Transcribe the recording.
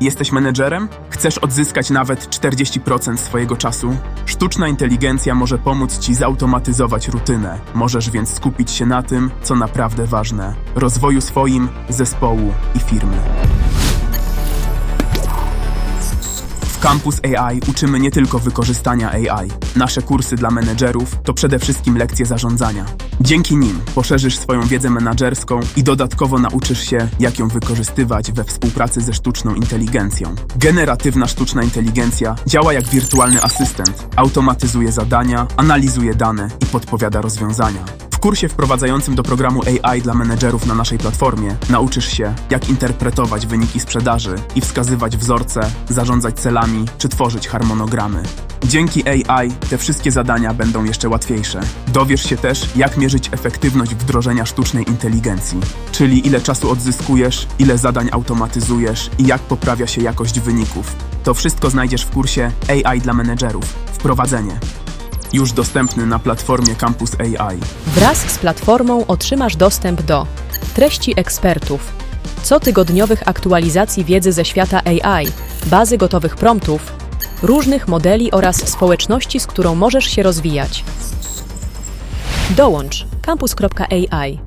Jesteś menedżerem? Chcesz odzyskać nawet 40% swojego czasu? Sztuczna inteligencja może pomóc Ci zautomatyzować rutynę. Możesz więc skupić się na tym, co naprawdę ważne rozwoju swoim, zespołu i firmy. W Campus AI uczymy nie tylko wykorzystania AI. Nasze kursy dla menedżerów to przede wszystkim lekcje zarządzania. Dzięki nim poszerzysz swoją wiedzę menedżerską i dodatkowo nauczysz się, jak ją wykorzystywać we współpracy ze sztuczną inteligencją. Generatywna sztuczna inteligencja działa jak wirtualny asystent, automatyzuje zadania, analizuje dane i podpowiada rozwiązania. W kursie wprowadzającym do programu AI dla menedżerów na naszej platformie nauczysz się, jak interpretować wyniki sprzedaży i wskazywać wzorce, zarządzać celami czy tworzyć harmonogramy. Dzięki AI te wszystkie zadania będą jeszcze łatwiejsze. Dowiesz się też, jak mierzyć efektywność wdrożenia sztucznej inteligencji, czyli ile czasu odzyskujesz, ile zadań automatyzujesz i jak poprawia się jakość wyników. To wszystko znajdziesz w kursie AI dla menedżerów. Wprowadzenie. Już dostępny na platformie Campus AI. Wraz z platformą otrzymasz dostęp do treści ekspertów, cotygodniowych aktualizacji wiedzy ze świata AI, bazy gotowych promptów, różnych modeli oraz społeczności, z którą możesz się rozwijać. Dołącz campus.ai